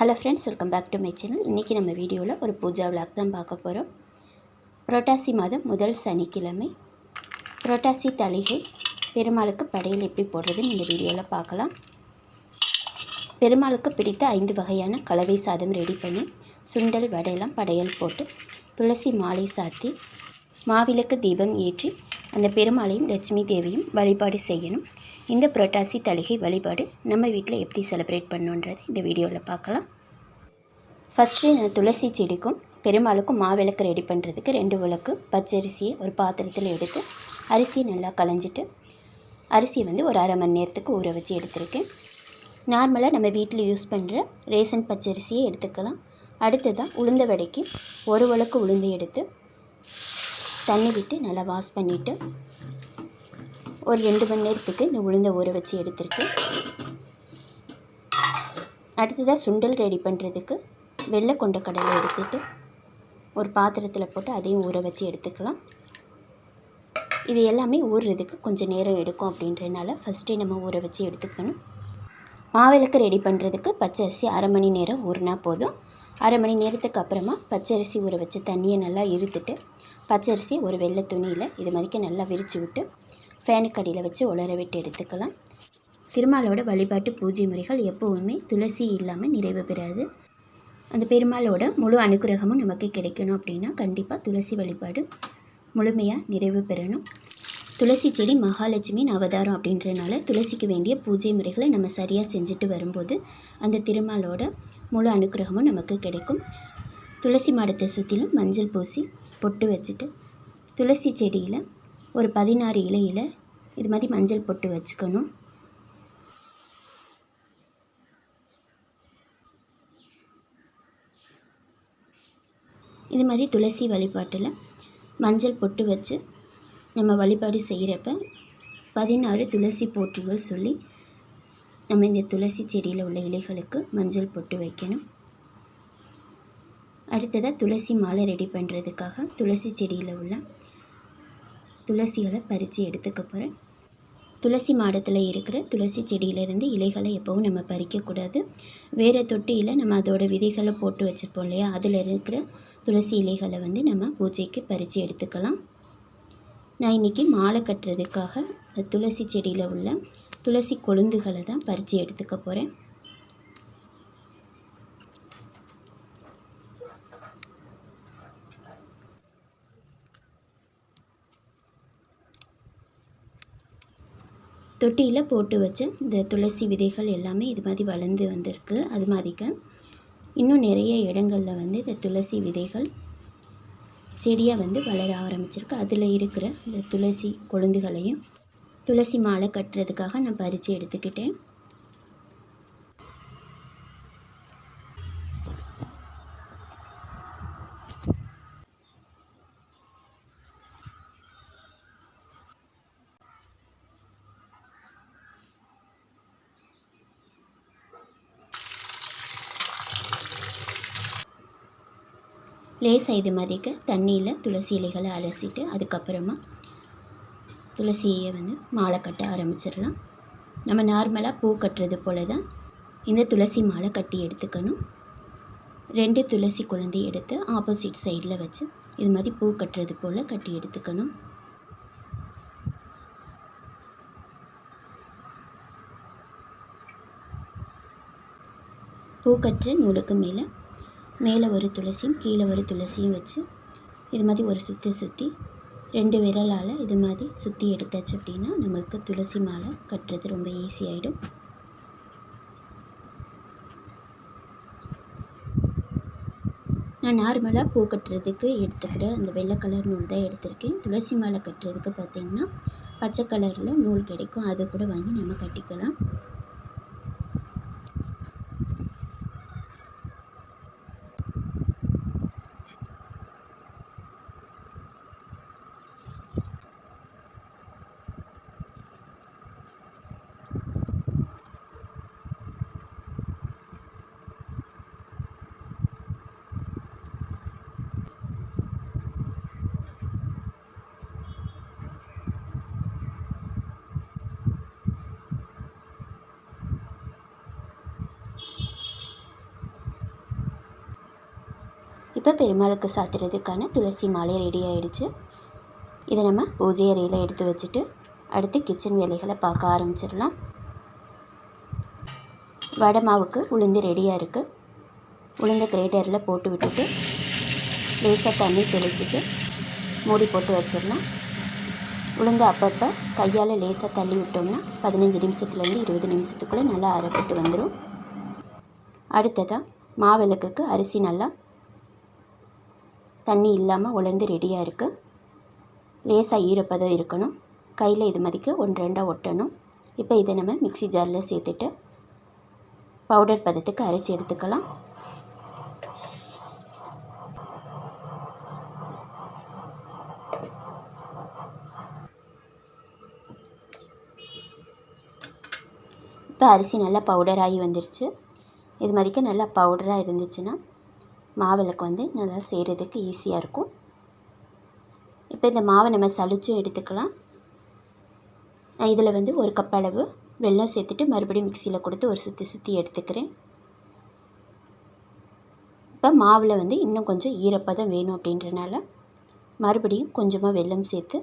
Hello friends welcome back to my channel இன்றைக்கி நம்ம வீடியோவில் ஒரு பூஜா விளாக் தான் பார்க்க போகிறோம் புரோட்டாசி மாதம் முதல் சனிக்கிழமை. புரோட்டாசி தலிகை பெருமாளுக்கு படையல் எப்படி போடுறதுன்னு இந்த வீடியோவில் பார்க்கலாம். பெருமாளுக்கு பிடித்த ஐந்து வகையான கலவை சாதம் ரெடி பண்ணி சுண்டல் வடையெல்லாம் படையல் போட்டு துளசி மாலை சாத்தி மாவிளக்கு தீபம் ஏற்றி அந்த பெருமாளையும் லட்சுமி தேவியும் வழிபாடு செய்யணும். இந்த புரட்டாசி தலிகை வழிபாடு நம்ம வீட்டில் எப்படி செலிப்ரேட் பண்ணுன்றது இந்த வீடியோவில் பார்க்கலாம். ஃபஸ்ட்டு நான் துளசி செடிக்கும் பெருமாளுக்கும் மாவிளக்கு ரெடி பண்ணுறதுக்கு ரெண்டு விளக்கு பச்சரிசியை ஒரு பாத்திரத்தில் எடுத்து அரிசியை நல்லா களைஞ்சிட்டு அரிசியை வந்து ஒரு அரை மணி நேரத்துக்கு ஊற வச்சு எடுத்திருக்கேன். நார்மலாக நம்ம வீட்டில் யூஸ் பண்ணுற ரேசன் பச்சரிசியை எடுத்துக்கலாம். அடுத்ததாக உளுந்த வடைக்கு ஒரு விளக்கு உளுந்து எடுத்து தண்ணி விட்டு நல்லா வாஷ் பண்ணிவிட்டு ஒரு ரெண்டு மணி நேரத்துக்கு இந்த உளுந்தை ஊற வச்சு எடுத்துருக்கு அடுத்ததாக சுண்டல் ரெடி பண்ணுறதுக்கு வெள்ளை கொண்ட கடலை எடுத்துட்டு ஒரு பாத்திரத்தில் போட்டு அதையும் ஊற வச்சு எடுத்துக்கலாம். இது எல்லாமே ஊறுறதுக்கு கொஞ்சம் நேரம் எடுக்கும் அப்படின்றனால ஃபஸ்ட்டே நம்ம ஊற வச்சு எடுத்துக்கணும். மாவிளக்கு ரெடி பண்ணுறதுக்கு பச்சரிசி அரை மணி நேரம் ஊறினா போதும். அரை மணி நேரத்துக்கு அப்புறமா பச்சரிசி ஊற வச்ச தண்ணியை நல்லா இருத்துட்டு பச்சரிசி ஒரு வெள்ளை துணியில் இது மாதிரிக்கு நல்லா விரித்து விட்டு ஃபேனுக்கு அடியில் வச்சு உலர விட்டு எடுத்துக்கலாம். திருமாலோட வழிபாட்டு பூஜை முறைகள் எப்போவுமே துளசி இல்லாமல் நிறைவு பெறாது. அந்த பெருமாளோட முழு அனுகிரகமும் நமக்கு கிடைக்கணும் அப்படின்னா கண்டிப்பாக துளசி வழிபாடு முழுமையாக நிறைவு பெறணும். துளசி செடி மகாலட்சுமியின் அவதாரம் அப்படின்றனால துளசிக்கு வேண்டிய பூஜை முறைகளை நம்ம சரியாக செஞ்சுட்டு வரும்போது அந்த திருமாலோட முழு அனுகிரகமும் நமக்கு கிடைக்கும். துளசி மாடத்தை சுற்றிலும் மஞ்சள் பூசி பொட்டு வச்சுட்டு துளசி செடியில் ஒரு பதினாறு இலையில் இது மாதிரி மஞ்சள் பொட்டு வச்சுக்கணும். இது மாதிரி துளசி வழிபாட்டில் மஞ்சள் பொட்டு வச்சு நம்ம வழிபாடு செய்கிறப்ப பதினாறு துளசி போற்றுகள் சொல்லி நம்ம இந்த துளசி செடியில் உள்ள இலைகளுக்கு மஞ்சள் பொட்டு வைக்கணும். அடுத்ததாக துளசி மாலை ரெடி பண்ணுறதுக்காக துளசி செடியில் உள்ள துளசிகளை பறித்து எடுத்துக்க போகிறேன் துளசி மாடத்தில் இருக்கிற துளசி செடியிலேருந்து இலைகளை எப்போவும் நம்ம பறிக்கக்கூடாது வேறு தொட்டியில் நம்ம அதோட விதைகளை போட்டு வச்சுருப்போம் இல்லையா? அதில் இருக்கிற துளசி இலைகளை வந்து நம்ம பூஜைக்கு பறித்து எடுத்துக்கலாம். நான் இன்றைக்கி மாலை கட்டுறதுக்காக துளசி செடியில் உள்ள துளசி கொழுந்துகளை தான் பறித்து எடுத்துக்க போகிறேன் தொட்டியில் போட்டு வச்ச இந்த துளசி விதைகள் எல்லாமே இது மாதிரி வளர்ந்து வந்திருக்கு. அது மாதிரிக்க இன்னும் நிறைய இடங்களில் வந்து இந்த துளசி விதைகள் செடியாக வந்து வளர ஆரம்பிச்சிருக்கு. அதில் இருக்கிற இந்த துளசி கொழுந்துகளையும் துளசி மாலை கட்டுறதுக்காக நான் பறித்து எடுத்துக்கிட்டேன். லேசாக இது மதிக்க தண்ணியில் துளசி இலைகளை அலசிட்டு அதுக்கப்புறமா துளசியை வந்து மாலை கட்ட ஆரம்பிச்சிடலாம். நம்ம நார்மலாக பூ கட்டுறது போல தான் இந்த துளசி மாலை கட்டி எடுத்துக்கணும். ரெண்டு துளசி குழந்தை எடுத்து ஆப்போசிட் சைடில் வச்சு இது மாதிரி பூ கட்டுறது போல் கட்டி எடுத்துக்கணும். பூ கட்டுற நூலுக்கு மேலே மேலே ஒரு துளசியும் கீழே ஒரு துளசியும் வச்சு இது மாதிரி ஒரு சுற்றி சுற்றி ரெண்டு விரலால் இது மாதிரி சுற்றி எடுத்தாச்சு அப்படின்னா நம்மளுக்கு துளசி மாலை கட்டுறது ரொம்ப ஈஸியாகிடும் நான் நார்மலாக பூ கட்டுறதுக்கு எடுத்துக்கிற அந்த வெள்ளை கலர் நூல் தான் எடுத்திருக்கேன். துளசி மாலை கட்டுறதுக்கு பார்த்திங்கன்னா பச்சை கலரில் நூல் கிடைக்கும். அதை கூட வாங்கி நம்ம கட்டிக்கலாம். இப்போ பெருமாளுக்கு சாத்துறதுக்கான துளசி மாலை ரெடி ஆகிடுச்சு இதை நம்ம பூஜை அறையில் எடுத்து வச்சுட்டு அடுத்து கிச்சன் வேலைகளை பார்க்க ஆரம்பிச்சிடலாம். வடை மாவுக்கு உளுந்து ரெடியாக இருக்குது உளுந்த கிரேட்டரில் போட்டு விட்டுட்டு லேசாக தண்ணி தெளிச்சிட்டு மூடி போட்டு வச்சிடலாம். உளுந்து அப்பப்போ கையால் லேசாக தள்ளி விட்டோம்னா பதினஞ்சு நிமிஷத்துலேருந்து இருபது நிமிஷத்துக்குள்ளே நல்லா அரைப்பட்டு வந்துடும் அடுத்ததாக மாவிளக்குக்கு அரிசி நல்லா தண்ணி இல்லாமல் உலர்ந்து ரெடியாக இருக்குது லேசாக ஈரப்பதம் இருக்கணும். கையில் இது மதிக்க ஒன்று ரெண்டாக ஒட்டணும். இப்போ இதை நம்ம மிக்ஸி ஜாரில் சேர்த்துட்டு பவுடர் பதத்துக்கு அரைச்சி எடுத்துக்கலாம். இப்போ அரிசி நல்லா பவுடராகி வந்துருச்சு. இது மாதிரிக்க நல்லா பவுடராக இருந்துச்சுன்னா மாவிளக்கு வந்து நல்லா செய்கிறதுக்கு ஈஸியாக இருக்கும். இப்போ இந்த மாவை நம்ம சளிச்சும் எடுத்துக்கலாம். நான் இதில் வந்து ஒரு கப் அளவு வெல்லம் சேர்த்துட்டு மறுபடியும் மிக்சியில் கொடுத்து ஒரு சுற்றி சுற்றி எடுத்துக்கிறேன். இப்போ மாவில் வந்து இன்னும் கொஞ்சம் ஈரப்பதம் வேணும் அப்படின்றனால மறுபடியும் கொஞ்சமாக வெல்லம் சேர்த்து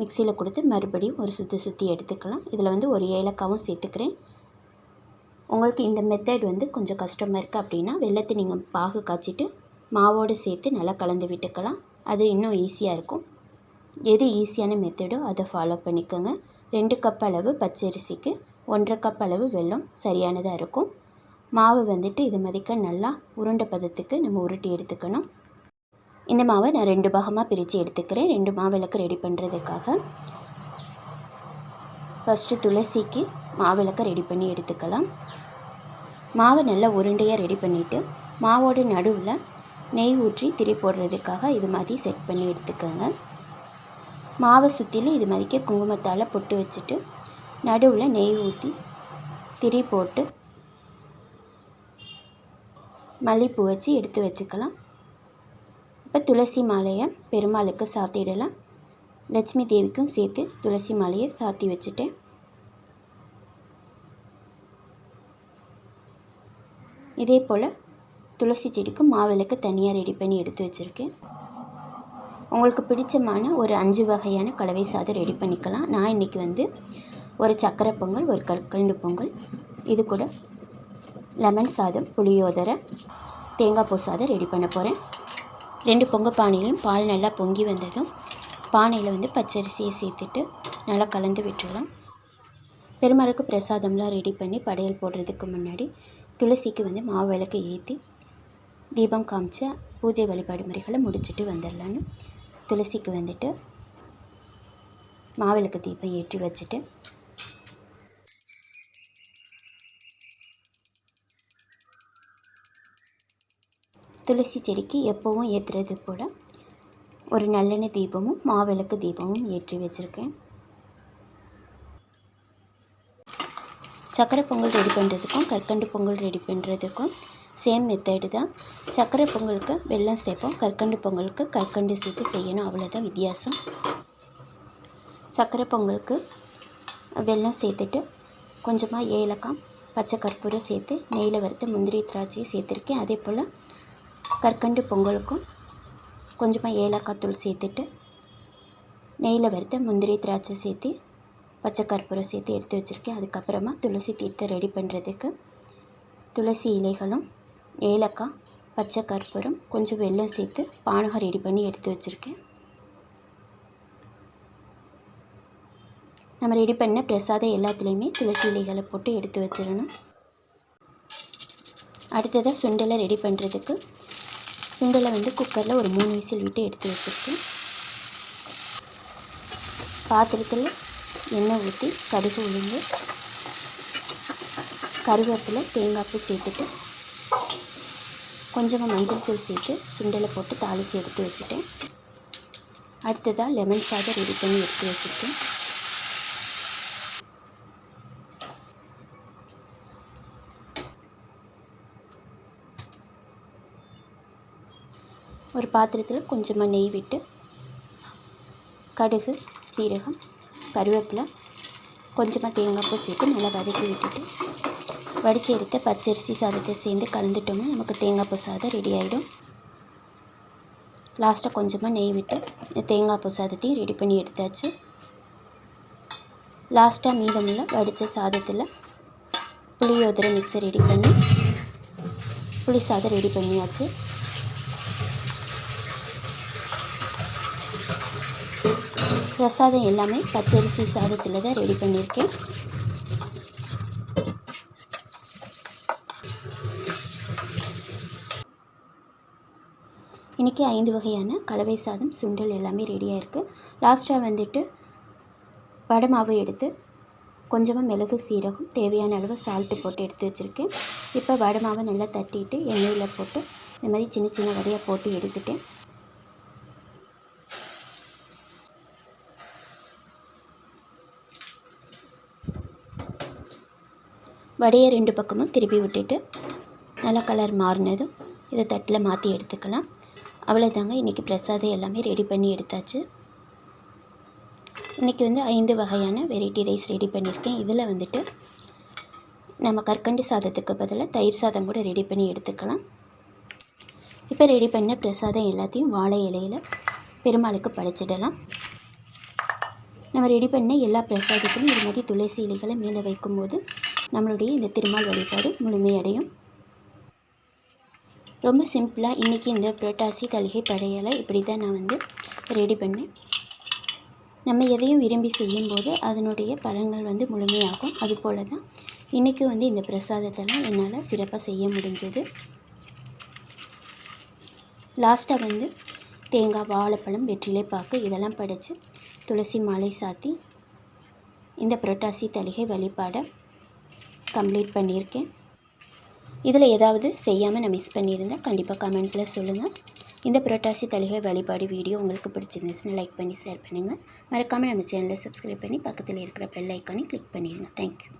மிக்சியில் கொடுத்து மறுபடியும் ஒரு சுற்றி சுற்றி எடுத்துக்கலாம். இதில் வந்து ஒரு ஏலக்காவும் சேர்த்துக்கிறேன். உங்களுக்கு இந்த மெத்தட் வந்து கொஞ்சம் கஷ்டமாக இருக்குது அப்படின்னா வெள்ளத்தை நீங்கள் பாகு காய்ச்சிட்டு மாவோடு சேர்த்து நல்லா கலந்து விட்டுக்கலாம். அது இன்னும் ஈஸியாக இருக்கும். எது ஈஸியான மெத்தடோ அதை ஃபாலோ பண்ணிக்கோங்க. ரெண்டு கப் அளவு பச்சரிசிக்கு ஒன்றரை கப் அளவு வெல்லம் சரியானதாக இருக்கும். மாவு வந்துட்டு இது மதிக்க நல்லா உருண்டை பதத்துக்கு நம்ம உருட்டி எடுத்துக்கணும். இந்த மாவை நான் ரெண்டு பாகமாக பிரித்து எடுத்துக்கிறேன். ரெண்டு மாவிளக்கு ரெடி பண்ணுறதுக்காக ஃபஸ்ட்டு துளசிக்கு மாவிளக்கை ரெடி பண்ணி எடுத்துக்கலாம். மாவை நல்லா உருண்டையாக ரெடி பண்ணிவிட்டு மாவோட நடுவில் நெய் ஊற்றி திரி போடுறதுக்காக இது மாதிரி செட் பண்ணி எடுத்துக்கோங்க. மாவை சுற்றிலும் இது மாதிரிக்கே குங்குமத்தால் பொட்டு வச்சுட்டு நடுவில் நெய் ஊற்றி திரி போட்டு மல்லிப்பூ வச்சு எடுத்து வச்சுக்கலாம். இப்போ துளசி மாலையை பெருமாளுக்கு சாத்திடலாம். லட்சுமி தேவிக்கும் சேர்த்து துளசி மாலையை சாத்தி வச்சுட்டேன். இதே போல் துளசி செடிக்கும் மாவிளக்கு தனியாக ரெடி பண்ணி எடுத்து வச்சுருக்கேன். உங்களுக்கு பிடிச்சமான ஒரு அஞ்சு வகையான கலவை சாதம் ரெடி பண்ணிக்கலாம். நான் இன்றைக்கி வந்து ஒரு சக்கரை பொங்கல் ஒரு கற்கண்டு பொங்கல் இது கூட லெமன் சாதம் புளியோதரை தேங்காய் பூ சாதம் ரெடி பண்ண போகிறேன் ரெண்டு பொங்க பானையிலையும் பால் நல்லா பொங்கி வந்ததும் பானையில் வந்து பச்சரிசியை சேர்த்துட்டு நல்லா கலந்து விட்டுடலாம். பெருமாளுக்கு பிரசாதம்லாம் ரெடி பண்ணி படையல் போடுறதுக்கு முன்னாடி துளசிக்கு வந்து மாவு விளக்கு ஏற்றி தீபம் காமிச்சு பூஜை வழிபாடு முறைகளை முடிச்சுட்டு வந்துடலான்னு. துளசிக்கு வந்துட்டு மாவிளக்கு தீபம் ஏற்றி வச்சுட்டு துளசி செடிக்கு எப்போவும் ஏற்றுறது போல் ஒரு நல்லெண்ணெய் தீபமும் மாவிளக்கு தீபமும் ஏற்றி வச்சுருக்கேன். சக்கரை பொங்கல் ரெடி பண்ணுறதுக்கும் கற்கண்டு பொங்கல் ரெடி பண்ணுறதுக்கும் சேம் மெத்தடு தான். சக்கரை பொங்கலுக்கு வெல்லம் சேர்ப்போம். கற்கண்டு பொங்கலுக்கு கற்கண்டு சேர்த்து செய்யணும். அவ்வளோதான் வித்தியாசம். சக்கரை பொங்கலுக்கு வெல்லம் சேர்த்துட்டு கொஞ்சமாக ஏலக்காய் பச்சை கற்பூரம் சேர்த்து நெய்யில் வறுத்து முந்திரி திராட்சையை சேர்த்துருக்கேன். அதே போல் கற்கண்டு பொங்கலுக்கும் கொஞ்சமாக ஏலக்காய் தூள் சேர்த்துட்டு நெய்யில் வறுத்த முந்திரி திராட்சை சேர்த்து பச்சை கற்பூரம் சேர்த்து எடுத்து வச்சுருக்கேன். அதுக்கப்புறமா துளசி தீர்த்தம் ரெடி பண்ணுறதுக்கு துளசி இலைகளும் ஏலக்காய் பச்சை கற்பூரம் கொஞ்சம் வெல்லம் சேர்த்து பானகம் ரெடி பண்ணி எடுத்து வச்சுருக்கேன். நம்ம ரெடி பண்ண பிரசாதம் எல்லாத்துலேயுமே துளசி இலைகளை போட்டு எடுத்து வச்சிடணும். அடுத்ததாக சுண்டலை ரெடி பண்ணுறதுக்கு சுண்டலை வந்து குக்கரில் ஒரு மூணு விசில் விட்டு எடுத்து வச்சுருக்கேன். பாத்திரத்தில் எண்ணெய் ஊற்றி கடுகு உளுந்து கருவேப்பிலை தேங்காய் பூ சேர்த்துட்டு கொஞ்சமாக மஞ்சள் தூள் சேர்த்து சுண்டலை போட்டு தாளித்து எடுத்து வச்சுட்டேன். அடுத்ததாக லெமன் சாதம் ரெடி பண்ணி எடுத்து வச்சுருக்கேன். ஒரு பாத்திரத்தில் கொஞ்சமாக நெய் விட்டு கடுகு சீரகம் கருவேப்பிலை கொஞ்சமாக தேங்காய் பூ சேர்த்து நல்லா வதக்கி விட்டுட்டு வடித்து எடுத்த பச்சரிசி சாதத்தை சேர்ந்து கலந்துட்டோம்னா நமக்கு தேங்காய் பூ சாதம் ரெடி ஆகிடும் லாஸ்ட்டாக கொஞ்சமாக நெய் விட்டு இந்த தேங்காய் பூ சாதத்தையும் ரெடி பண்ணி எடுத்தாச்சு. லாஸ்ட்டாக மீதமுள்ள வடித்த சாதத்தில் புளியோதரை மிக்ஸை ரெடி பண்ணி புளி சாதம் ரெடி பண்ணியாச்சு. பிரசாதம் எல்லாமே பச்சரிசி சாதத்தில் தான் ரெடி பண்ணியிருக்கேன். இன்றைக்கி ஐந்து வகையான கலவை சாதம் சுண்டல் எல்லாமே ரெடியாக இருக்குது லாஸ்ட்டாக வந்துட்டு வடை மாவு எடுத்து கொஞ்சமாக மிளகு சீரகம் தேவையான அளவு சால்ட்டு போட்டு எடுத்து வச்சுருக்கேன். இப்போ வடை மாவை நல்லா தட்டிட்டு எண்ணெயில் போட்டு இந்த மாதிரி சின்ன சின்ன வடையாக போட்டு எடுத்துட்டேன். வடையை ரெண்டு பக்கமும் திருப்பி விட்டுட்டு நல்லா கலர் மாறினதும் இதை தட்டில் மாற்றி எடுத்துக்கலாம். அவ்வளோதாங்க இன்றைக்கி பிரசாதம் எல்லாமே ரெடி பண்ணி எடுத்தாச்சு. இன்றைக்கி வந்து ஐந்து வகையான வெரைட்டி ரைஸ் ரெடி பண்ணியிருக்கேன். இதில் வந்துட்டு நம்ம கற்கண்டு சாதத்துக்கு பதிலாக தயிர் சாதம் கூட ரெடி பண்ணி எடுத்துக்கலாம். இப்போ ரெடி பண்ண பிரசாதம் எல்லாத்தையும் வாழை இலையில் பெருமாளுக்கு படைச்சிடலாம். நம்ம ரெடி பண்ண எல்லா பிரசாதத்திலும் இது மாதிரி துளசி இலைகளை மேலே வைக்கும்போது நம்மளுடைய இந்த திருமால் வழிபாடு முழுமையடையும். ரொம்ப சிம்பிளாக இன்றைக்கி இந்த புரட்டாசி தலிகை படையலை இப்படி தான் நான் வந்து ரெடி பண்ணேன். நம்ம எதையும் விரும்பி செய்யும்போது அதனுடைய பலன்கள் வந்து முழுமையாகும். அதுபோல் தான் இன்றைக்கி வந்து இந்த பிரசாதத்தெல்லாம் என்னால் சிறப்பாக செய்ய முடிஞ்சது. லாஸ்ட்டாக வந்து தேங்காய் வாழைப்பழம் வெற்றிலை பாக்கு இதெல்லாம் படைத்து துளசி மாலை சாத்தி இந்த புரட்டாசி தலிகை வழிபாடை கம்ப்ளீட் பண்ணியிருக்கேன். இதில் ஏதாவது செய்யாமல் நான் மிஸ் பண்ணியிருந்தேன் கண்டிப்பாக கமெண்ட்டில் சொல்லுங்கள் இந்த புரட்டாசி தலிகை வழிபாடு வீடியோ உங்களுக்கு பிடிச்சிருந்துச்சுன்னா லைக் பண்ணி ஷேர் பண்ணுங்கள் மறக்காமல் நம்ம சேனலை சப்ஸ்கிரைப் பண்ணி பக்கத்தில் இருக்கிற பெல் ஐக்கானே கிளிக் பண்ணிடுங்க தேங்க்யூ